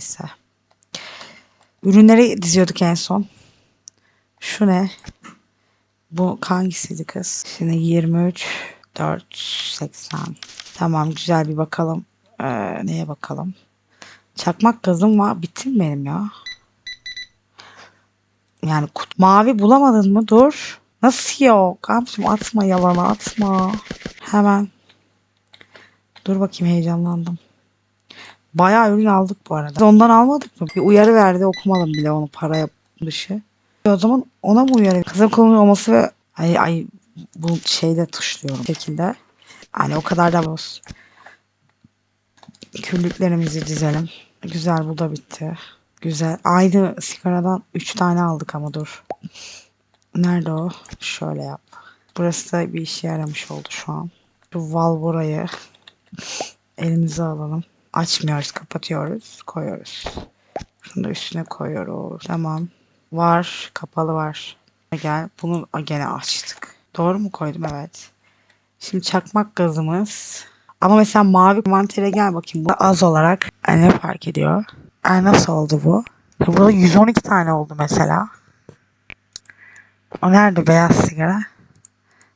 neyse. Ürünleri diziyorduk en son. Şu ne? Bu hangisiydi kız? Şimdi 23 4 80. Tamam güzel bir bakalım. Ee, neye bakalım? Çakmak gazım var. Bitti mi benim ya? Yani kut mavi bulamadın mı? Dur. Nasıl yok? Abicim atma yalana atma. Hemen. Dur bakayım heyecanlandım. Bayağı ürün aldık bu arada. Ondan almadık mı? Bir uyarı verdi okumadım bile onu para dışı. O zaman ona mı uyarı? Kızın kolunun olması ve ay, ay bu şeyde tuşluyorum şekilde. Hani o kadar da boz. Küllüklerimizi dizelim. Güzel bu da bitti. Güzel. Aynı sigaradan 3 tane aldık ama dur. Nerede o? Şöyle yap. Burası da bir işe yaramış oldu şu an. Şu Valvora'yı elimize alalım. Açmıyoruz, kapatıyoruz, koyuyoruz. Şunu da üstüne koyuyoruz. Tamam. Var, kapalı var. Gel, bunu gene açtık. Doğru mu koydum? Evet. Şimdi çakmak gazımız. Ama mesela mavi mantere gel bakayım. Bu az olarak yani ne fark ediyor? Yani nasıl oldu bu? Burada 112 tane oldu mesela. O nerede beyaz sigara?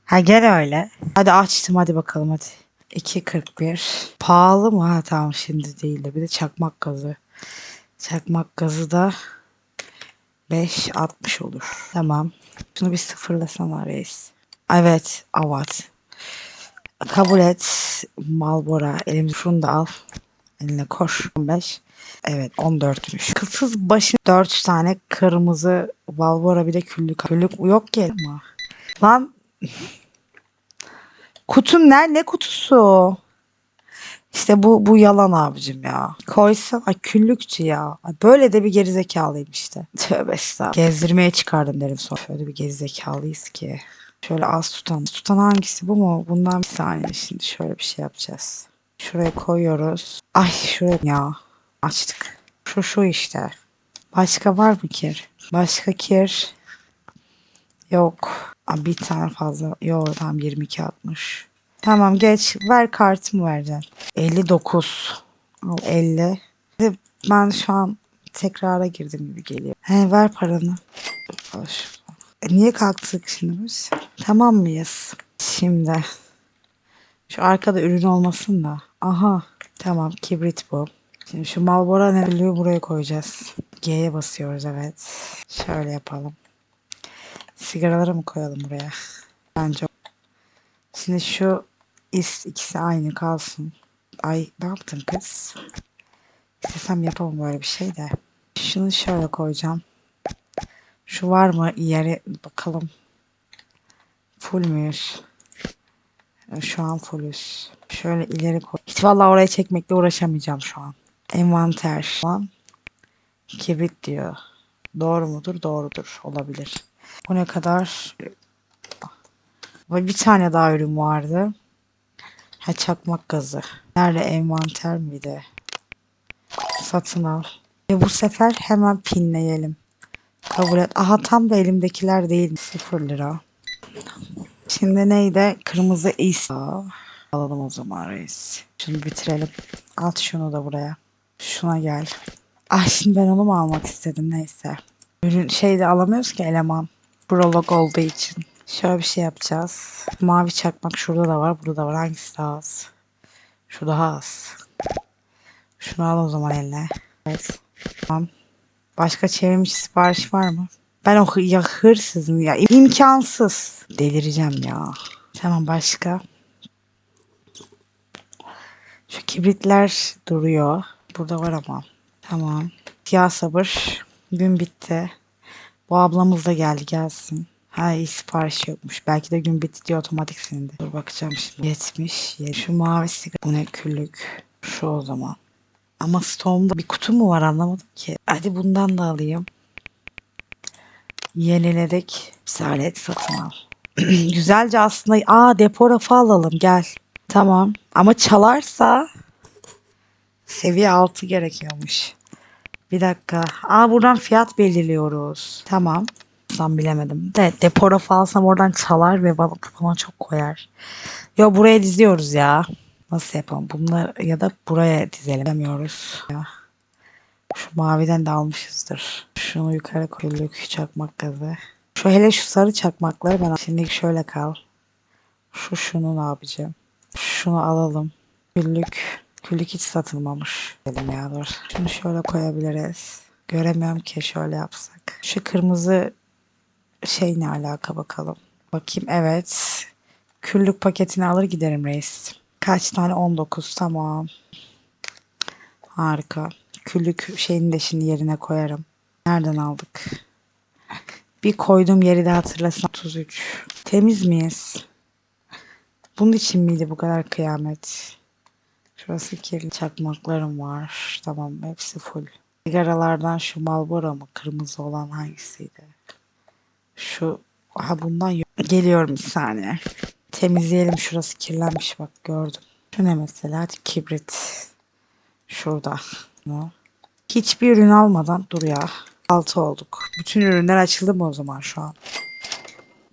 Ha gel öyle. Hadi açtım hadi bakalım hadi. 2.41. Pahalı mı? Ha tamam şimdi değil de. Bir de çakmak gazı. Çakmak gazı da 5.60 olur. Tamam. Şunu bir sıfırlasana reis. Evet. Avat. Kabul et. Malbora. Elimizi şunu da al. Eline koş. 15. Evet 14'müş. Kısız başı 4 tane kırmızı Valvora bir de küllük. Küllük yok ki. Lan kutum ne? Ne kutusu? İşte bu bu yalan abicim ya. Koysam ay küllükçü ya. Ay böyle de bir gerizekalıyım işte. Tövbe estağfurullah. Gezdirmeye çıkardım derim sonra. Şöyle bir gerizekalıyız ki. Şöyle az tutan. Tutan hangisi bu mu? Bundan bir saniye şimdi şöyle bir şey yapacağız. Şuraya koyuyoruz. Ay şuraya ya. Açtık. Şu şu işte. Başka var mı kir? Başka kir. Yok. Aa, bir tane fazla. Yok tamam 22 60. Tamam geç. Ver kartımı vereceksin. 59. Al 50. Ben şu an tekrara girdim gibi geliyor. He ver paranı. Şuradan. E, niye kalktık şimdi biz? Tamam mıyız? Şimdi. Şu arkada ürün olmasın da. Aha. Tamam kibrit bu. Şimdi şu Marlboro nereliği buraya koyacağız. G'ye basıyoruz evet. Şöyle yapalım. Sigaraları mı koyalım buraya? Bence. Şimdi şu is ikisi aynı kalsın. Ay ne yaptın kız? İstesem yapamam böyle bir şey de. Şunu şöyle koyacağım. Şu var mı yeri bakalım. Full müyüz? Şu an fullüz. Şöyle ileri koy. Hiç vallahi oraya çekmekle uğraşamayacağım şu an. Envanter. Kibrit diyor. Doğru mudur? Doğrudur. Olabilir. Bu ne kadar? Ve bir tane daha ürün vardı. Ha çakmak gazı. Nerede envanter miydi? Satın al. E bu sefer hemen pinleyelim. Kabul et. Aha tam da elimdekiler değil. 0 lira. Şimdi neydi? Kırmızı İsa. Alalım o zaman reis. Şunu bitirelim. At şunu da buraya. Şuna gel. Ah şimdi ben onu mu almak istedim neyse. Ürün şeyde alamıyoruz ki eleman. Prolog olduğu için. Şöyle bir şey yapacağız. Mavi çakmak şurada da var. Burada da var. Hangisi daha az? Şu daha az. Şunu al o zaman eline. Evet. Tamam. Başka çevirmiş sipariş var mı? Ben o ya hırsızım ya. imkansız. Delireceğim ya. Tamam başka. Şu kibritler duruyor. Burada var ama. Tamam. Ya sabır. Gün bitti. Bu ablamız da geldi gelsin. Ha iyi sipariş yokmuş. Belki de gün bitti diye otomatik silindi. Dur bakacağım şimdi. 70. ye- Şu mavi sigara. Bu ne küllük. Şu o zaman. Ama stoğumda bir kutu mu var anlamadım ki. Hadi bundan da alayım. Yeniledik. Salet satın al. Güzelce aslında. Aa depo rafı alalım gel. Tamam. Ama çalarsa seviye 6 gerekiyormuş. Bir dakika. Aa buradan fiyat belirliyoruz. Tamam. Ben bilemedim. De depo rafı alsam oradan çalar ve bana, bana çok koyar. Yo buraya diziyoruz ya. Nasıl yapalım? Bunlar ya da buraya dizelim demiyoruz. Ya. Şu maviden de almışızdır. Şunu yukarı koyduk çakmak gazı. Şu hele şu sarı çakmakları ben şimdi şöyle kal. Şu şunu ne yapacağım? Şunu alalım. Küllük. Küllük hiç satılmamış. Dedim ya dur. Şunu şöyle koyabiliriz. Göremiyorum ki şöyle yapsak. Şu kırmızı şey ne alaka bakalım. Bakayım evet. Küllük paketini alır giderim reis. Kaç tane? 19 tamam. Harika. Küllük şeyini de şimdi yerine koyarım. Nereden aldık? Bir koyduğum yeri de hatırlasın. 33. Temiz miyiz? Bunun için miydi bu kadar kıyamet? Şurası kirli. Çakmaklarım var. Tamam hepsi full. Sigaralardan şu Marlboro mu? Kırmızı olan hangisiydi? Şu ha bundan. Geliyorum bir saniye. Temizleyelim şurası kirlenmiş bak gördüm. Şu ne mesela? Kibrit. Şurada. Bu. Hiçbir ürün almadan dur ya. Altı olduk. Bütün ürünler açıldı mı o zaman şu an?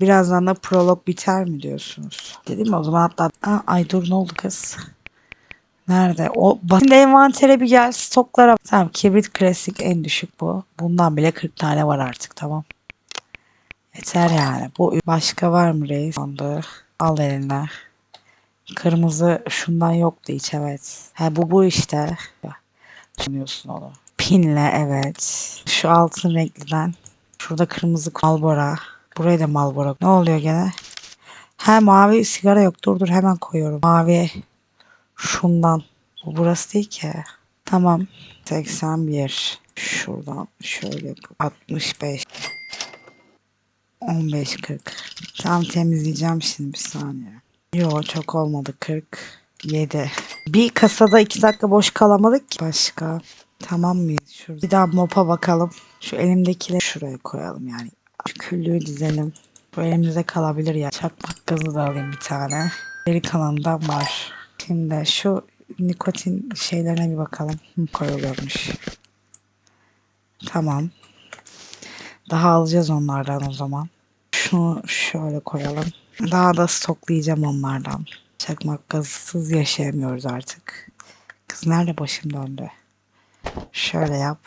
Birazdan da prolog biter mi diyorsunuz? Dedim mi o zaman hatta Aa, ay dur ne oldu kız? Nerede? O şimdi envantere bir gel stoklara. Tamam kibrit klasik en düşük bu. Bundan bile 40 tane var artık tamam. Yeter yani. Bu başka var mı reis? Sandığı. Al eline. Kırmızı şundan yoktu hiç evet. Ha bu bu işte. Düşünüyorsun onu. Pinle evet. Şu altın renkliden. Şurada kırmızı Malbora. Buraya da Malbora. Ne oluyor gene? Ha mavi sigara yok. Dur dur hemen koyuyorum. Mavi şundan. Bu burası değil ki. Tamam. 81. Şuradan şöyle yapıp 65. 15 40. Tam temizleyeceğim şimdi bir saniye. Yo çok olmadı 47. Bir kasada 2 dakika boş kalamadık ki. Başka. Tamam mıyız? Şurada. Bir daha mopa bakalım. Şu elimdekileri şuraya koyalım yani. Şu küllüğü dizelim. Bu elimizde kalabilir ya. Çakmak gazı da alayım bir tane. Geri kalanından var. Şimdi şu nikotin şeylerine bir bakalım. Koyuluyormuş. Tamam. Daha alacağız onlardan o zaman. Şunu şöyle koyalım. Daha da stoklayacağım onlardan. Çakmak gazsız yaşayamıyoruz artık. Kız nerede başım döndü? Şöyle yap.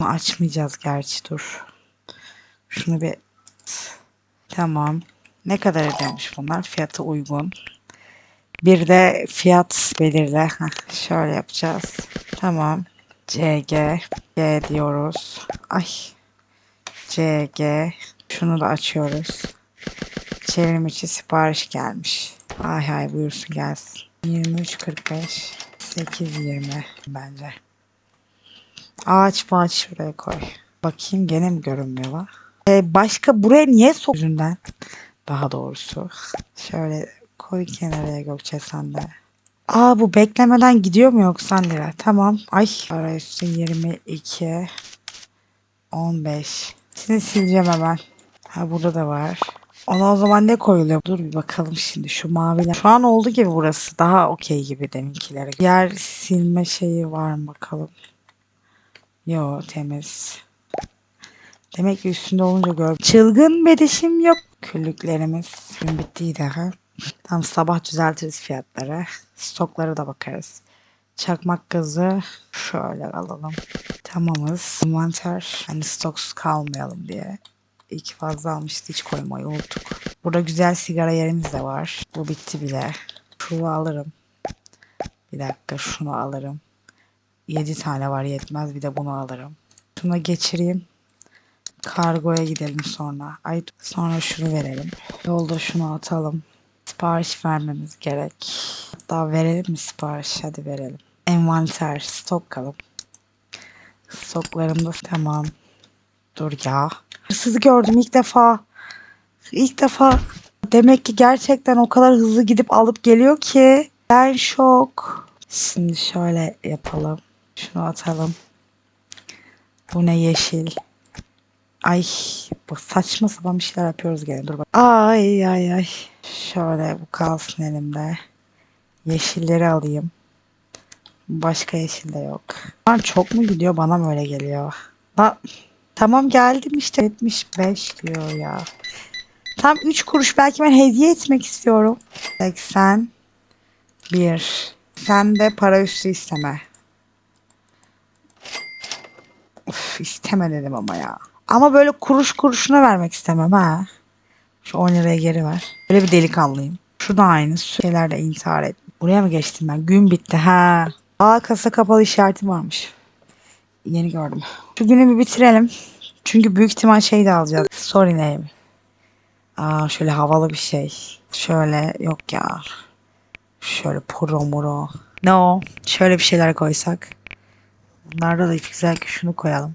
Açmayacağız gerçi dur. Şunu bir tamam. Ne kadar ediyormuş bunlar? Fiyatı uygun. Bir de fiyat belirle. Heh, şöyle yapacağız. Tamam. CG G diyoruz. Ay. CG şunu da açıyoruz. Çevrim içi sipariş gelmiş. Hay hay buyursun gelsin. 23.45 8.20 bence. Ağaç ağaç şuraya koy. Bakayım gene mi görünmüyor lan? Ee, başka buraya niye sok yüzünden? Daha doğrusu. Şöyle koy kenaraya Gökçe sen de. Aa bu beklemeden gidiyor mu yoksa lira? Tamam. Ay ara üstü 22 15. Şimdi sileceğim hemen. Ha burada da var. Ona o zaman ne koyuluyor? Dur bir bakalım şimdi şu maviler. Şu an oldu gibi burası. Daha okey gibi deminkilere. Yer silme şeyi var mı bakalım. Yo temiz. Demek ki üstünde olunca gör. Çılgın bedişim yok. Küllüklerimiz gün bittiydi ha. Tam sabah düzeltiriz fiyatları. Stoklara da bakarız. Çakmak gazı şöyle alalım. Tamamız. Envanter hani stoksuz kalmayalım diye. İyi ki fazla almıştı hiç koymayı unuttuk. Burada güzel sigara yerimiz de var. Bu bitti bile. Şunu alırım. Bir dakika şunu alırım. 7 tane var yetmez bir de bunu alırım. Şuna geçireyim. Kargoya gidelim sonra. Ay sonra şunu verelim. Yolda şunu atalım. Sipariş vermemiz gerek. Hatta verelim mi sipariş? Hadi verelim. Envanter, stok kalıp. Stoklarımda tamam. Dur ya. Hırsızı gördüm ilk defa. İlk defa. Demek ki gerçekten o kadar hızlı gidip alıp geliyor ki. Ben şok. Şimdi şöyle yapalım. Şunu atalım. Bu ne yeşil. Ay bu saçma sapan bir şeyler yapıyoruz gene. Dur bak. Ay ay ay. Şöyle bu kalsın elimde. Yeşilleri alayım. Başka yeşil de yok. Lan çok mu gidiyor bana mı öyle geliyor? Ha, tamam geldim işte 75 diyor ya. Tam 3 kuruş belki ben hediye etmek istiyorum. 80 1 Sen de para üstü isteme. Üf, isteme dedim ama ya. Ama böyle kuruş kuruşuna vermek istemem ha. Şu 10 liraya geri ver. Böyle bir delikanlıyım. Şu da aynı. Şeylerde intihar et. Buraya mı geçtim ben? Gün bitti ha. Aa kasa kapalı işareti varmış. Yeni gördüm. Şu günü bir bitirelim. Çünkü büyük ihtimal şey de alacağız. Sorry name. Aa şöyle havalı bir şey. Şöyle yok ya. Şöyle puro muro. No. Şöyle bir şeyler koysak. Bunlarda da güzel ki şunu koyalım.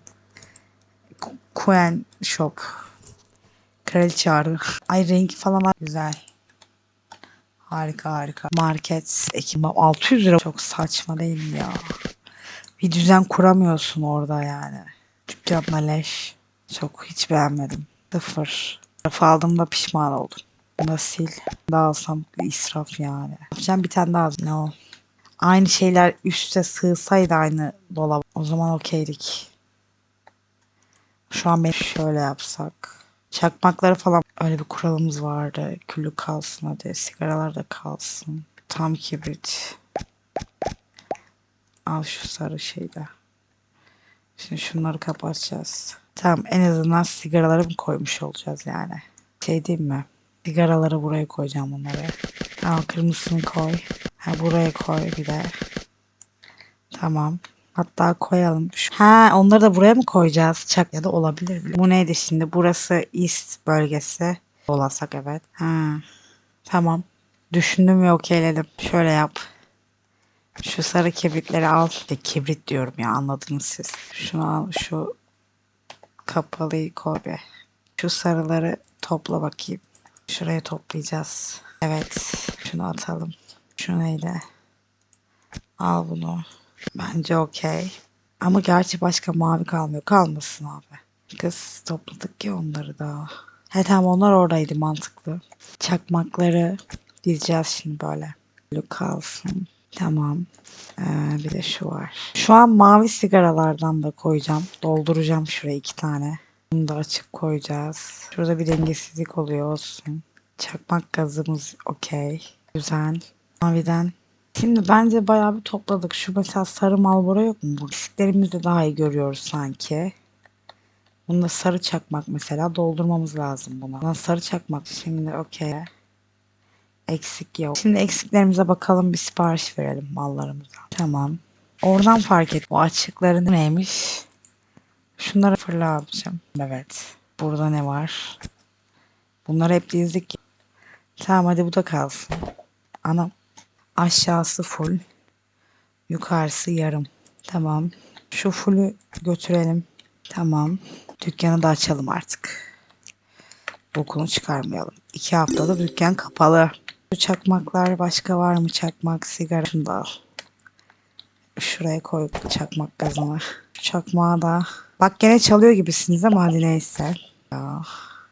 Queen Shop. Kraliçe arı. Ay rengi falan var. güzel. Harika harika. Market Ekim 600 lira. Çok saçma değil mi ya? Bir düzen kuramıyorsun orada yani. Dükkanla leş. Çok hiç beğenmedim. Sıfır. Tarafı aldığımda pişman oldum. Bunu sil. Daha alsam israf yani. Yapacağım bir tane daha. Ne o? Aynı şeyler üste sığsaydı aynı dolap. O zaman okeydik. Şu an ben şöyle yapsak. Çakmakları falan öyle bir kuralımız vardı. Küllü kalsın hadi. Sigaralar da kalsın. Tam kibrit. Al şu sarı şeyde. Şimdi şunları kapatacağız. Tamam en azından sigaraları mı koymuş olacağız yani. Şey diyeyim mi? Sigaraları buraya koyacağım bunları. Tamam kırmızısını koy. Ha, buraya koy bir de. Tamam. Hatta koyalım. Şu- Ha onları da buraya mı koyacağız? Çak ya da olabilir. Bu neydi şimdi? Burası East bölgesi. Olasak evet. Ha. Tamam. Düşündüm ve okeyledim. Şöyle yap. Şu sarı kibritleri al. İşte kibrit diyorum ya anladınız siz. Şunu al. Şu kapalıyı koy be. Şu sarıları topla bakayım. Şuraya toplayacağız. Evet. Şunu atalım. Şu neydi? Al bunu. Bence okey. Ama gerçi başka mavi kalmıyor. Kalmasın abi. Kız topladık ya onları da. He tamam onlar oradaydı mantıklı. Çakmakları dizeceğiz şimdi böyle. Böyle kalsın. Tamam. Ee, bir de şu var. Şu an mavi sigaralardan da koyacağım. Dolduracağım şuraya iki tane. Bunu da açıp koyacağız. Şurada bir dengesizlik oluyor olsun. Çakmak gazımız okey. Güzel. Maviden. Şimdi bence bayağı bir topladık. Şu mesela sarı malbora yok mu? Bu risklerimizde daha iyi görüyoruz sanki. Bunda sarı çakmak mesela doldurmamız lazım buna. Buna sarı çakmak şimdi okey. Eksik yok. Şimdi eksiklerimize bakalım bir sipariş verelim mallarımıza. Tamam. Oradan fark et. Bu açıkların neymiş? Şunları fırla yapacağım. Evet. Burada ne var? Bunları hep dizdik. Tamam hadi bu da kalsın. Anam. Aşağısı full. Yukarısı yarım. Tamam. Şu fullü götürelim. Tamam. Dükkanı da açalım artık. Bokunu çıkarmayalım. İki haftadır dükkan kapalı. Şu çakmaklar başka var mı? Çakmak, sigara. Şunu da al. Şuraya koy çakmak gazını. Çakmağı da. Bak gene çalıyor gibisiniz ama hadi neyse. Ya.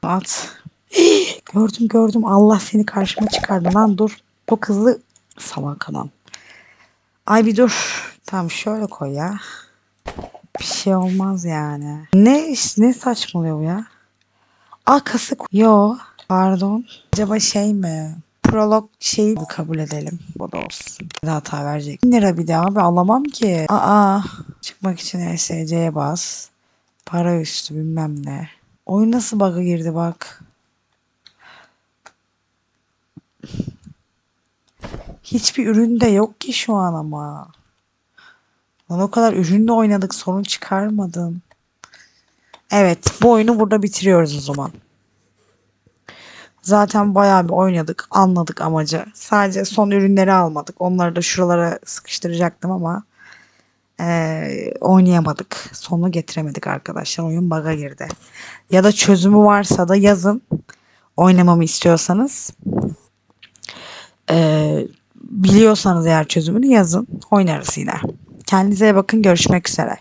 At. gördüm gördüm. Allah seni karşıma çıkardı lan dur. Çok hızlı salak adam. Ay bir dur. Tamam şöyle koy ya. Bir şey olmaz yani. Ne ne saçmalıyor bu ya? Aa Yo pardon. Acaba şey mi? Prolog şeyi mi kabul edelim? Bu da olsun. Bir hata verecek. 1000 lira bir de abi alamam ki. Aa çıkmak için ESC'ye bas. Para üstü bilmem ne. Oyun nasıl bug'a girdi bak. Hiçbir ürün de yok ki şu an ama. Lan o kadar ürünle oynadık sorun çıkarmadın. Evet bu oyunu burada bitiriyoruz o zaman. Zaten bayağı bir oynadık anladık amacı. Sadece son ürünleri almadık. Onları da şuralara sıkıştıracaktım ama eee, oynayamadık. Sonunu getiremedik arkadaşlar. Oyun bug'a girdi. Ya da çözümü varsa da yazın. Oynamamı istiyorsanız. Eee, biliyorsanız eğer çözümünü yazın. Oynarız yine. Kendinize bakın. Görüşmek üzere.